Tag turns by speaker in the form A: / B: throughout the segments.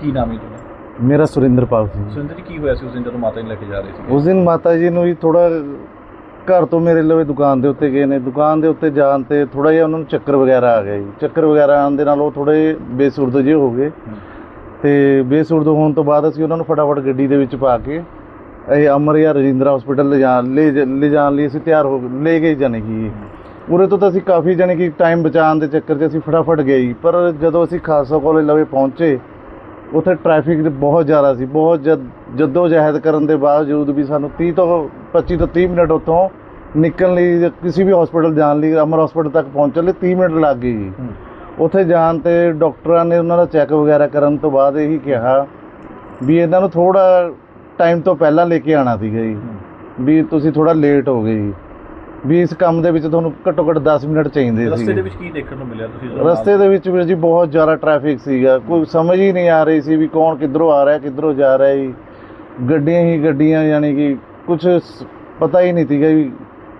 A: ਕੀ ਨਾਮ ਹੈ ਤੁਹਾਡਾ?
B: ਮੇਰਾ ਸੁਰਿੰਦਰਪਾਲ ਸਿੰਘ
A: ਸੁਰਿੰਦਰ ਜੀ ਕੀ ਹੋਇਆ ਸੀ ਉਸ ਦਿਨ ਜਦੋਂ ਮਾਤਾ ਨੂੰ ਲੈ ਕੇ ਜਾ ਰਹੇ ਸੀ
B: ਉਸ ਦਿਨ ਮਾਤਾ ਜੀ ਨੂੰ ਵੀ ਥੋੜਾ ਘਰ ਤੋਂ ਮੇਰੇ ਲਵੇ ਦੁਕਾਨ ਦੇ ਉੱਤੇ ਗਏ ਨੇ। ਦੁਕਾਨ ਦੇ ਉੱਤੇ ਜਾਣ ਤੇ ਥੋੜਾ ਜਿਹਾ ਉਹਨਾਂ ਨੂੰ ਚੱਕਰ ਵਗੈਰਾ ਆ ਗਿਆ ਜੀ। ਚੱਕਰ ਵਗੈਰਾ ਆਉਣ ਦੇ ਨਾਲ ਉਹ ਥੋੜੇ ਬੇਸੁਰਦ ਜਿਹੇ ਹੋ ਗਏ। ਤੇ ਬੇਸੁਰਦ ਹੋਣ ਤੋਂ ਬਾਅਦ ਅਸੀਂ ਉਹਨਾਂ ਨੂੰ ਫਟਾਫਟ ਗੱਡੀ ਦੇ ਵਿੱਚ ਪਾ ਕੇ ਇਹ ਅਮਰ ਜਾਂ ਰਜਿੰਦਰਾ ਹਸਪੀਟਲ ਲਿਜਾਣ ਲੈ ਲਿਜਾਣ ਲਈ ਅਸੀਂ ਤਿਆਰ ਹੋ ਗਏ। ਲੈ ਗਏ ਜਾਣੇ ਕਿ ਉਰੇ ਤੋਂ ਤਾਂ ਅਸੀਂ ਕਾਫੀ ਜਾਣੇ ਕਿ ਟਾਈਮ ਬਚਾਉਣ ਦੇ ਚੱਕਰ 'ਚ ਅਸੀਂ ਫਟਾਫਟ ਗਏ ਜੀ। ਪਰ ਜਦੋਂ ਅਸੀਂ ਖਾਲਸਾ ਕਾਲਜ ਲਵੇ ਪਹੁੰਚੇ ਉੱਥੇ ਟ੍ਰੈਫਿਕ ਬਹੁਤ ਜ਼ਿਆਦਾ ਸੀ ਬਹੁਤ ਜਦ ਜੱਦੋ ਜਹਿਦ ਕਰਨ ਦੇ ਬਾਵਜੂਦ ਵੀ ਸਾਨੂੰ 30 ਤੋਂ 25 ਤੋਂ 30 ਮਿੰਟ ਉੱਥੋਂ ਨਿਕਲਣ ਲਈ ਕਿਸੇ ਵੀ ਹਸਪੀਟਲ ਜਾਣ ਲਈ ਅਮਰ ਹਸਪੀਟਲ ਤੱਕ ਪਹੁੰਚਣ ਲਈ 30 ਮਿੰਟ ਲੱਗ ਗਏ ਜੀ। ਉੱਥੇ ਜਾਣ ਤੇ ਡਾਕਟਰਾਂ ਨੇ ਉਹਨਾਂ ਦਾ ਚੈੱਕ ਵਗੈਰਾ ਕਰਨ ਤੋਂ ਬਾਅਦ ਇਹੀ ਕਿਹਾ ਵੀ ਇਹਨਾਂ ਨੂੰ ਥੋੜਾ ਟਾਈਮ ਤੋਂ ਪਹਿਲਾਂ ਲੈ ਕੇ ਆਣਾ ਸੀਗਾ ਜੀ। ਵੀ ਤੁਸੀਂ ਥੋੜਾ ਲੇਟ ਹੋ ਗਏ ਜੀ। ਵੀ ਇਸ ਕੰਮ ਦੇ ਵਿੱਚ ਤੁਹਾਨੂੰ ਘੱਟੋ ਘੱਟ 10 ਮਿੰਟ ਚਾਹੀਦੇ
A: ਰਸਤੇ ਦੇ
B: ਸੀ
A: ਵਿੱਚ ਕੀ ਦੇਖਣ ਨੂੰ ਮਿਲਿਆ ਤੁਸੀਂ?
B: ਰਸਤੇ ਦੇ ਵਿੱਚ ਵੀਰ ਜੀ ਬਹੁਤ ਜ਼ਿਆਦਾ ਟ੍ਰੈਫਿਕ ਸੀਗਾ। ਕੋਈ ਸਮਝ ਹੀ ਨਹੀਂ ਆ ਰਹੀ ਸੀ ਵੀ ਕੌਣ ਕਿੱਧਰੋਂ ਆ ਰਿਹਾ ਕਿੱਧਰੋਂ ਜਾ ਰਿਹਾ ਜੀ। ਗੱਡੀਆਂ ਹੀ ਗੱਡੀਆਂ ਯਾਨੀ ਕਿ ਕੁਝ ਪਤਾ ਹੀ ਨਹੀਂ ਸੀਗਾ ਵੀ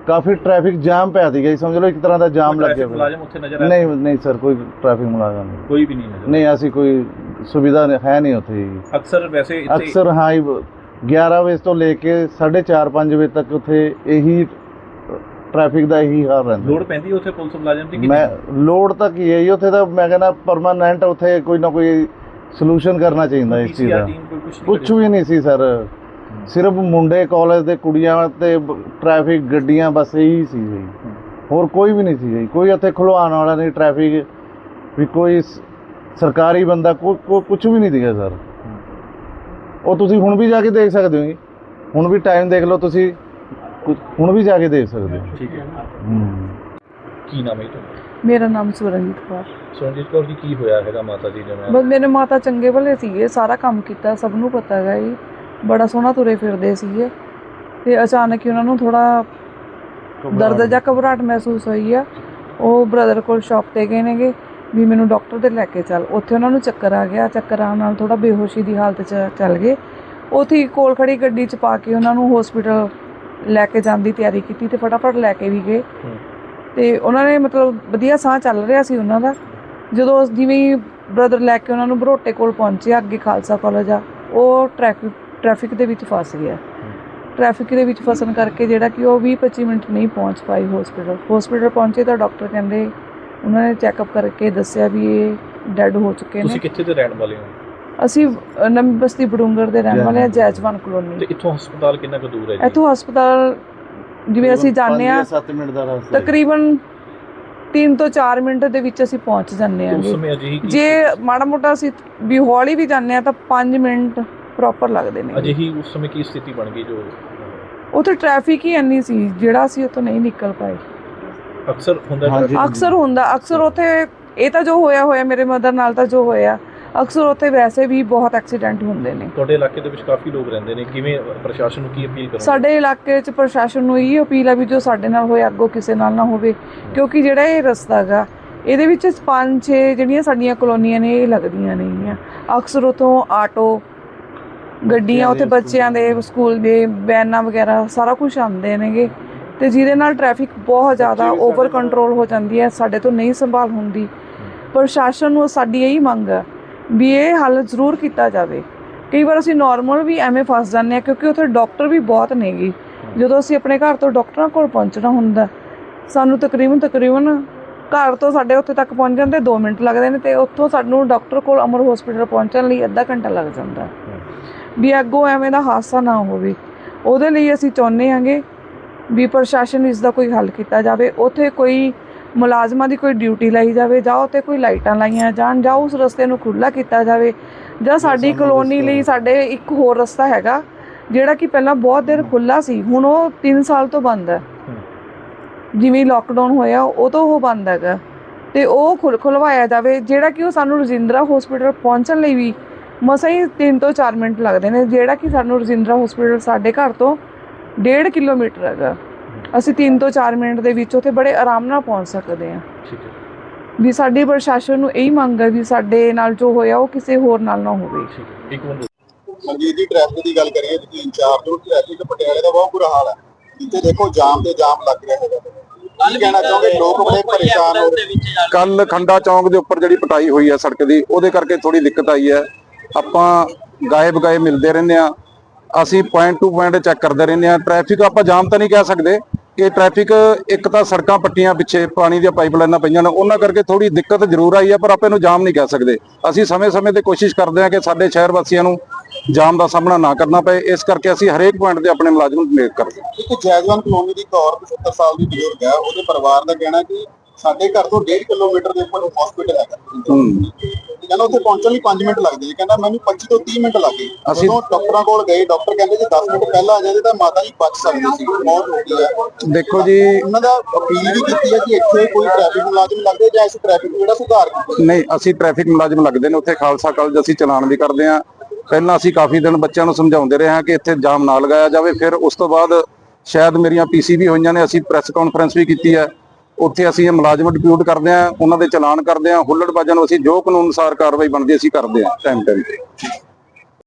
B: ਕਾਫੀ ਟ੍ਰੈਫਿਕ ਜਾਮ ਪਿਆ ਸੀਗਾ ਜੀ। ਸਮਝ ਲਓ ਇੱਕ ਤਰ੍ਹਾਂ ਦਾ ਜਾਮ ਲੱਗਿਆ
A: ਮੁਲਾਜ਼ਮ ਉੱਥੇ ਨਜ਼ਰ ਆਇਆ
B: ਨਹੀਂ ਨਹੀਂ ਸਰ ਕੋਈ ਟ੍ਰੈਫਿਕ ਮੁਲਾਜ਼ਮ ਨਹੀਂ।
A: ਕੋਈ ਵੀ ਨਹੀਂ ਨਜ਼ਰ
B: ਨਹੀਂ ਐਸੀ ਕੋਈ ਸੁਵਿਧਾ ਹੈ ਨਹੀਂ ਉੱਥੇ ਜੀ।
A: ਅਕਸਰ ਵੈਸੇ ਇੱਥੇ
B: ਅਕਸਰ ਹੀ 11 ਵਜੇ ਤੋਂ ਲੈ ਕੇ 4:30 5 ਵਜੇ ਤੱਕ ਉੱਥੇ ਇਹੀ ਟ੍ਰੈਫਿਕ ਦਾ ਇਹੀ ਹਾਲ ਰਹਿੰਦਾ।
A: ਲੋੜ ਪੈਂਦੀ ਉੱਥੇ ਪੁਲਿਸ ਮੁਲਾਜ਼ਮ ਦੀ
B: ਮੈਂ ਲੋਡ ਤਾਂ ਕੀ ਹੈ ਜੀ? ਉੱਥੇ ਤਾਂ ਮੈਂ ਕਹਿੰਦਾ ਪਰਮਾਨੈਂਟ ਉੱਥੇ ਕੋਈ ਨਾ ਕੋਈ ਸੋਲੂਸ਼ਨ ਕਰਨਾ ਚਾਹੀਦਾ ਇਸ ਚੀਜ਼ ਦਾ।
A: ਕੁਝ
B: ਵੀ ਨਹੀਂ ਸੀ ਸਰ। ਸਿਰਫ ਮੁੰਡੇ ਕਾਲਜ ਦੇ ਕੁੜੀਆਂ ਤੇ ਟ੍ਰੈਫਿਕ ਗੱਡੀਆਂ ਬਸ ਇਹੀ ਸੀ ਜੀ। ਹੋਰ ਕੋਈ ਵੀ ਨਹੀਂ ਸੀ ਜੀ। ਕੋਈ ਉੱਥੇ ਖੁਲਵਾਉਣ ਵਾਲਾ ਨਹੀਂ ਟ੍ਰੈਫਿਕ ਵੀ ਕੋਈ ਸਰਕਾਰੀ ਬੰਦਾ ਕੋਈ ਕੁਝ ਵੀ ਨਹੀਂ ਸੀਗਾ ਸਰ। ਉਹ ਤੁਸੀਂ ਹੁਣ ਵੀ ਜਾ ਕੇ ਦੇਖ ਸਕਦੇ ਹੋ ਜੀ। ਹੁਣ ਵੀ ਟਾਈਮ ਦੇਖ ਲਓ ਤੁਸੀਂ। ਹੁਣ ਵੀ ਜਾ ਕੇ ਦੇਖ ਸਕਦੇ ਹੋ।
A: ਠੀਕ ਹੈ।
B: ਹੂੰ।
A: ਕੀ ਨਾਮ ਹੈ ਤੁਹਾਡਾ?
C: ਮੇਰਾ ਨਾਮ ਸੁਰਨਜੀਤ ਕੌਰ।
A: ਸੋਨਜੀਤ ਕੌਰ ਜੀ ਕੀ ਹੋਇਆ ਹੈਗਾ ਮਾਤਾ ਜੀ ਦੇ ਨਾਲ?
C: ਬਸ ਮੇਰੇ ਮਾਤਾ ਚੰਗੇ ਭਲੇ ਸੀਗੇ ਸਾਰਾ ਕੰਮ ਕੀਤਾ ਸਭ ਨੂੰ ਪਤਾ ਹੈਗਾ ਜੀ। ਬੜਾ ਸੋਹਣਾ ਤੁਰੇ ਫਿਰਦੇ ਸੀਗੇ। ਤੇ ਅਚਾਨਕ ਹੀ ਉਹਨਾਂ ਨੂੰ ਥੋੜਾ ਦਰਦ ਜਾਂ ਘਬਰਾਹਟ ਮਹਿਸੂਸ ਹੋਈ ਆ। ਉਹ ਬ੍ਰਦਰ ਕੋਲ ਸ਼ਾਪ ਤੇ ਗਏ ਨੇਗੇ ਵੀ ਮੈਨੂੰ ਡਾਕਟਰ ਦੇ ਲੈ ਕੇ ਚੱਲ। ਉੱਥੇ ਉਹਨਾਂ ਨੂੰ ਚੱਕਰ ਆ ਗਿਆ। ਚੱਕਰ ਆਉਣ ਨਾਲ ਥੋੜਾ ਬੇਹੋਸ਼ੀ ਦੀ ਹਾਲਤ 'ਚ ਚੱਲ ਗਏ। ਉੱਥੇ ਹੀ ਕੋਲ ਖੜੀ ਗੱਡੀ 'ਚ ਪਾ ਕੇ ਉਹਨਾਂ ਨੂੰ ਹਸਪੀਟਲ ਲੈ ਕੇ ਜਾਣ ਦੀ ਤਿਆਰੀ ਕੀਤੀ ਤੇ ਫਟਾਫਟ ਲੈ ਕੇ ਵੀ ਗਏ।
A: ਹੂੰ।
C: ਤੇ ਉਹਨਾਂ ਨੇ ਮਤਲਬ ਵਧੀਆ ਸਾਹ ਚੱਲ ਰਿਹਾ ਸੀ ਉਹਨਾਂ ਦਾ। ਜਦੋਂ ਜਿਵੇਂ ਬ੍ਰਦਰ ਲੈ ਕੇ ਉਹਨਾਂ ਨੂੰ ਬਰੋਟੇ ਕੋਲ ਪਹੁੰਚਿਆ ਅੱਗੇ ਖਾਲਸਾ ਕਾਲਜ ਆ, ਉਹ ਟ੍ਰੈਫਿਕ ਟ੍ਰੈਫਿਕ ਦੇ ਵਿੱਚ ਫਸ ਗਿਆ। ਟ੍ਰੈਫਿਕ ਦੇ ਵਿੱਚ ਫਸਣ ਕਰਕੇ ਜਿਹੜਾ ਕਿ ਉਹ 20-25 ਮਿੰਟ ਨਹੀਂ ਪਹੁੰਚ ਪਾਈ ਹਸਪੀਟਲ ਹਸਪੀਟਲ ਪਹੁੰਚੇ ਤਾਂ ਡਾਕਟਰ ਕਹਿੰਦੇ, ਉਹਨਾਂ ਨੇ ਚੈੱਕਅਪ ਕਰਕੇ ਦੱਸਿਆ ਵੀ ਇਹ ਡੈੱਡ ਹੋ ਚੁੱਕੇ
A: ਤੁਸੀਂ ਕਿੱਥੇ ਦੇ ਰਹਿਣ ਵਾਲੇ ਹੋ?
C: ਅਸੀਂ ਨਵੀਂ ਬਸਤੀ ਬਡੂੰਗਰ ਦੇ ਰਹਿਣ ਵਾਲੇ ਆ ਜੈਜਵਾਨ
A: ਤੇ
C: ਕਲੋਨੀ
A: ਇੱਥੋਂ ਹਸਪਤਾਲ ਕਿੰਨਾ ਕੁ ਦੂਰ ਹੈ ਜੀ?
C: ਇੱਥੋਂ ਹਸਪਤਾਲ ਜਿਵੇਂ ਅਸੀਂ ਜਾਂਦੇ ਆ
B: 7 ਮਿੰਟ ਦਾ ਰਸਤਾ ਹੈ।
C: ਤਕਰੀਬਨ 3 ਤੋਂ 4 ਮਿੰਟ ਦੇ ਵਿੱਚ ਅਸੀਂ ਪਹੁੰਚ ਜਾਂਦੇ
A: ਤੇ ਉਸ
C: ਆਂਗੇ
A: ਸਮੇਂ ਅਜਿਹੀ ਕੀ
C: ਜੇ ਮਾੜਾ ਮੋਟਾ ਅਸੀਂ ਵੀ ਹੌਲੀ ਵੀ ਜਾਂਦੇ ਆ ਤਾਂ 5 ਮਿੰਟ ਪ੍ਰੋਪਰ ਲੱਗਦੇ ਨੇ
A: ਅਜਿਹੀ ਉਸ ਸਮੇਂ ਕੀ ਸਥਿਤੀ ਬਣ ਗਈ ਜੋ
C: ਉੱਥੇ ਟ੍ਰੈਫਿਕ ਹੀ ਇੰਨੀ ਸੀ ਜਿਹੜਾ ਅਸੀਂ ਉੱਥੋਂ ਨਹੀਂ ਨਿਕਲ ਪਾਏ।
A: ਅਕਸਰ ਹੁੰਦਾ
C: ਅਕਸਰ ਹੁੰਦਾ ਅਕਸਰ ਉੱਥੇ ਇਹ ਤਾਂ ਜੋ ਹੋਇਆ ਹੋਇਆ ਮੇਰੇ ਮਦਰ ਨਾਲ ਤਾਂ ਜੋ ਹੋਇਆ। ਅਕਸਰ ਉੱਥੇ ਵੈਸੇ ਵੀ ਬਹੁਤ ਐਕਸੀਡੈਂਟ ਹੁੰਦੇ ਨੇ।
A: ਤੁਹਾਡੇ ਇਲਾਕੇ ਦੇ ਵਿੱਚ ਕਾਫੀ ਲੋਕ ਰਹਿੰਦੇ ਨੇ। ਕਿਵੇਂ ਪ੍ਰਸ਼ਾਸਨ ਨੂੰ ਕੀ ਅਪੀਲ ਕਰੋਗੇ?
C: ਸਾਡੇ ਇਲਾਕੇ 'ਚ ਪ੍ਰਸ਼ਾਸਨ ਨੂੰ ਇਹ ਅਪੀਲ ਆ ਵੀ ਜੋ ਸਾਡੇ ਨਾਲ ਹੋਇਆ ਅੱਗੋਂ ਕਿਸੇ ਨਾਲ ਨਾ ਹੋਵੇ। ਕਿਉਂਕਿ ਜਿਹੜਾ ਇਹ ਰਸਤਾ ਗਾ ਇਹਦੇ ਵਿੱਚ ਪੰਜ ਛੇ ਜਿਹੜੀਆਂ ਸਾਡੀਆਂ ਕਲੋਨੀਆਂ ਨੇ ਇਹ ਲੱਗਦੀਆਂ ਨੇਗੀਆਂ ਅਕਸਰ ਉਥੋਂ ਆਟੋ ਗੱਡੀਆਂ ਉੱਥੇ ਬੱਚਿਆਂ ਦੇ ਸਕੂਲ ਦੇ ਵੈਨਾਂ ਵਗੈਰਾ ਸਾਰਾ ਕੁਝ ਆਉਂਦੇ ਨੇਗੇ। ਤੇ ਜਿਹਦੇ ਨਾਲ ਟ੍ਰੈਫਿਕ ਬਹੁਤ ਜ਼ਿਆਦਾ ਓਵਰ ਕੰਟਰੋਲ ਹੋ ਜਾਂਦੀ ਹੈ ਸਾਡੇ ਤੋਂ ਨਹੀਂ ਸੰਭਾਲ ਹੁੰਦੀ। ਪ੍ਰਸ਼ਾਸਨ ਨੂੰ ਸਾਡੀ ਇਹੀ ਮੰਗ ਹੈ ਵੀ ਇਹ ਹੱਲ ਜ਼ਰੂਰ ਕੀਤਾ ਜਾਵੇ। ਕਈ ਵਾਰ ਅਸੀਂ ਨਾਰਮਲ ਵੀ ਐਵੇਂ ਫਸ ਜਾਂਦੇ ਹਾਂ ਕਿਉਂਕਿ ਉੱਥੇ ਡਾਕਟਰ ਵੀ ਬਹੁਤ ਨੇਗੇ। ਜਦੋਂ ਅਸੀਂ ਆਪਣੇ ਘਰ ਤੋਂ ਡਾਕਟਰਾਂ ਕੋਲ ਪਹੁੰਚਣਾ ਹੁੰਦਾ, ਸਾਨੂੰ ਤਕਰੀਬਨ ਤਕਰੀਬਨ ਘਰ ਤੋਂ ਸਾਡੇ ਉੱਥੇ ਤੱਕ ਪਹੁੰਚ ਜਾਂਦੇ 2 ਮਿੰਟ ਲੱਗਦੇ ਨੇ ਤੇ ਉੱਥੋਂ ਸਾਨੂੰ ਡਾਕਟਰ ਕੋਲ ਅਮਰ ਹਸਪੀਟਲ ਪਹੁੰਚਣ ਲਈ ਅੱਧਾ ਘੰਟਾ ਲੱਗ ਜਾਂਦਾ। ਵੀ ਅੱਗੋਂ ਐਵੇਂ ਦਾ ਹਾਦਸਾ ਨਾ ਹੋਵੇ। ਉਹਦੇ ਲਈ ਅਸੀਂ ਚਾਹੁੰਦੇ ਹਾਂਗੇ ਵੀ ਪ੍ਰਸ਼ਾਸਨ ਇਸ ਦਾ ਕੋਈ ਹੱਲ ਕੀਤਾ ਜਾਵੇ। ਉੱਥੇ ਕੋਈ ਮੁਲਾਜ਼ਮਾਂ ਦੀ ਕੋਈ ਡਿਊਟੀ ਲਾਈ ਜਾਵੇ ਜਾਂ ਉੱਥੇ ਕੋਈ ਲਾਈਟਾਂ ਲਾਈਆਂ ਜਾਣ ਜਾਂ ਉਸ ਰਸਤੇ ਨੂੰ ਖੁੱਲਾ ਕੀਤਾ ਜਾਵੇ ਜਾਂ ਸਾਡੀ ਕਲੋਨੀ ਲਈ ਸਾਡੇ ਇੱਕ ਹੋਰ ਰਸਤਾ ਹੈਗਾ ਜਿਹੜਾ ਕਿ ਪਹਿਲਾਂ ਬਹੁਤ ਦੇਰ ਖੁੱਲਾ ਸੀ ਹੁਣ ਉਹ 3 ਸਾਲ ਤੋਂ ਬੰਦ ਹੈ। ਜਿਵੇਂ ਲੋਕਡਾਊਨ ਹੋਇਆ ਉਹ ਤੋਂ ਉਹ ਬੰਦ ਹੈਗਾ। ਤੇ ਉਹ ਖੁੱਲ ਖੁਲਵਾਇਆ ਜਾਵੇ ਜਿਹੜਾ ਕਿ ਉਹ ਸਾਨੂੰ ਰਜਿੰਦਰਾ ਹਸਪੀਟਲ ਪਹੁੰਚਣ ਲਈ ਵੀ ਮਸਾਂ ਹੀ 3 ਤੋਂ 4 ਮਿੰਟ ਲੱਗਦੇ ਨੇ ਜਿਹੜਾ ਕਿ ਸਾਨੂੰ ਰਜਿੰਦਰਾ ਹਸਪੀਟਲ ਸਾਡੇ ਘਰ ਤੋਂ 1.5 ਕਿਲੋਮੀਟਰ ਹੈਗਾ। ਅਸੀਂ 3 ਤੋਂ 4 ਮਿੰਟ ਦੇ ਵਿੱਚ ਉੱਥੇ ਬੜੇ ਆਰਾਮ ਨਾਲ ਪਹੁੰਚ ਸਕਦੇ ਹਾਂ।
A: ਠੀਕ ਹੈ।
C: ਵੀ ਸਾਡੀ ਪ੍ਰਸ਼ਾਸਨ ਨੂੰ ਇਹੀ ਮੰਗ ਹੈ ਵੀ ਸਾਡੇ ਨਾਲ ਜੋ ਹੋਇਆ ਉਹ ਕਿਸੇ ਹੋਰ ਨਾਲ ਨਾ ਹੋਵੇ।
A: ਠੀਕ ਹੈ। ਇੱਕ ਮਿੰਟ
D: ਮਨਜੀਤ ਜੀ ਟ੍ਰੈਫਿਕ ਦੀ ਗੱਲ ਕਰੀਏ ਤੁਸੀਂ ਇੰਚਾਰਜ ਹੋ ਟ੍ਰੈਫਿਕ ਪਟਿਆਲੇ ਦਾ ਬਹੁਤ ਬੁਰਾ ਹਾਲ ਹੈ। ਇੱਥੇ ਦੇਖੋ ਜਾਮ ਤੇ ਜਾਮ ਲੱਗ ਰਿਹਾ ਹੈਗਾ। ਕੀ ਕਹਿਣਾ ਚਾਹੋਗੇ? ਲੋਕ ਬੜੇ ਪਰੇਸ਼ਾਨ ਹੋ ਰਹੇ
E: ਕੱਲ ਖੰਡਾ ਚੌਂਕ ਦੇ ਉੱਪਰ ਜਿਹੜੀ ਪਟਾਈ ਹੋਈ ਹੈ ਸੜਕ ਦੀ ਉਹਦੇ ਕਰਕੇ ਥੋੜੀ ਦਿੱਕਤ ਆਈ ਹੈ। ਆਪਾਂ ਗਾਇਬ ਗਾਇਬ ਮਿਲਦੇ ਰਹਿੰਦੇ ਆ ਅਸੀਂ ਪੁਆਇੰਟ ਟੂ ਪੁਆਇੰਟ ਚੈੱਕ ਕਰਦੇ ਰਹਿੰਦੇ ਆ ਟ੍ਰੈਫਿਕ ਆਪਾਂ ਜਾਮ ਤਾਂ ਨਹੀਂ ਕਹਿ ਸਕਦੇ ਕਿ ਟ੍ਰੈਫਿਕ ਇੱਕ ਤਾਂ ਸੜਕਾਂ ਪੱਟੀਆਂ ਪਿੱਛੇ ਪਾਣੀ ਦੀਆਂ ਪਾਈਪਲਾਈਨਾਂ ਪਈਆਂ ਨੇ। ਉਹਨਾਂ ਕਰਕੇ ਥੋੜੀ ਦਿੱਕਤ ਜ਼ਰੂਰ ਆਈ ਆ ਪਰ ਆਪਾਂ ਇਹਨੂੰ ਜਾਮ ਨਹੀਂ ਕਹਿ ਸਕਦੇ। ਅਸੀਂ ਸਮੇਂ-ਸਮੇਂ ਤੇ ਕੋਸ਼ਿਸ਼ ਕਰਦੇ ਆ ਕਿ ਸਾਡੇ ਸ਼ਹਿਰ ਵਾਸੀਆਂ ਨੂੰ ਜਾਮ ਦਾ ਸਾਹਮਣਾ ਨਾ ਕਰਨਾ ਪਏ। ਇਸ ਕਰਕੇ ਅਸੀਂ ਹਰੇਕ ਪੁਆਇੰਟ ਤੇ ਆਪਣੇ ਮੁਲਾਜ਼ਮ ਨੂੰ ਨਿਯੁਕਤ ਕਰਦੇ ਹਾਂ।
D: ਇੱਕ ਜੈਜਵਾਨ ਕਲੋਨੀ ਦੀ ਔਰਤ 70 ਸਾਲ ਦੀ ਬਜ਼ੁਰਗ ਹੈ। ਉਹਦੇ ਪਰਿਵਾਰ ਦਾ ਕਹਿਣਾ ਕਿ ਸਾਡੇ ਘਰ ਤੋਂ 1.5 ਕਿਲੋਮੀਟਰ ਦੇ ਉੱਪਰ ਹਸਪੀਟਲ ਹੈਗਾ।
E: ਹੂੰ।
D: ਕਹਿੰਦਾ ਉੱਥੇ ਪਹੁੰਚਣ ਲਈ 5 ਮਿੰਟ ਲੱਗਦੇ ਜੀ ਕਹਿੰਦਾ ਮੈਨੂੰ 25 ਤੋਂ 30 ਮਿੰਟ ਲੱਗੇ।
E: ਅਸੀਂ-
D: ਡਾਕਟਰਾਂ ਕੋਲ ਗਏ। ਡਾਕਟਰ ਕਹਿੰਦੇ ਜੇ 10 ਮਿੰਟ ਪਹਿਲਾਂ ਆ ਜਾਂਦੇ ਤਾਂ ਮਾਤਾ ਜੀ ਬਚ ਸਕਦੀ ਸੀ। ਮੌਤ ਹੋ ਗਈ ਹੈ
E: ਦੇਖੋ ਜੀ।
D: ਉਹਨਾਂ ਦਾ ਅਪੀਲ ਵੀ ਕੀਤੀ ਹੈ ਕਿ ਇੱਥੇ ਕੋਈ ਟ੍ਰੈਫਿਕ ਮੁਲਾਜ਼ਮ ਲੱਗੇ ਜਾਂ ਇਸ ਟ੍ਰੈਫਿਕ ਨੂੰ ਜਿਹੜਾ ਸੁਧਾਰ
E: ਨਹੀਂ ਅਸੀਂ ਟ੍ਰੈਫਿਕ ਮੁਲਾਜ਼ਮ ਲੱਗਦੇ ਨੇ। ਉੱਥੇ ਖਾਲਸਾ ਕਾਲਜ ਅਸੀਂ ਚਲਾਨ ਵੀ ਕਰਦੇ ਹਾਂ। ਪਹਿਲਾਂ ਅਸੀਂ ਕਾਫੀ ਦਿਨ ਬੱਚਿਆਂ ਨੂੰ ਸਮਝਾਉਂਦੇ ਰਹੇ ਹਾਂ ਕਿ ਇੱਥੇ ਜਾਮ ਨਾ ਲਗਾਇਆ ਜਾਵੇ। ਫਿਰ ਉਸ ਤੋਂ ਬਾਅਦ ਸ਼ਾਇਦ ਮੇਰੀਆਂ ਪੀਸੀ ਵੀ ਹੋਈਆਂ ਨੇ। ਅਸੀਂ ਪ੍ਰੈਸ ਕਾਨਫਰੰਸ ਵੀ ਕੀਤੀ ਹੈ। ਉੱਥੇ ਅਸੀਂ ਇਹ ਮੁਲਾਜ਼ਮ ਡਿਪਿਊਟ ਕਰਦੇ ਹਾਂ, ਉਹਨਾਂ ਦੇ ਚਲਾਨ ਕਰਦੇ ਹਾਂ ਹੁੱਲੜਬਾਜ਼ਾਂ ਨੂੰ ਅਸੀਂ ਜੋ ਕਾਨੂੰਨ ਅਨੁਸਾਰ ਕਾਰਵਾਈ ਬਣਦੀ ਅਸੀਂ ਕਰਦੇ ਹਾਂ ਟਾਈਮ ਟਾਈਮ ਤੇ।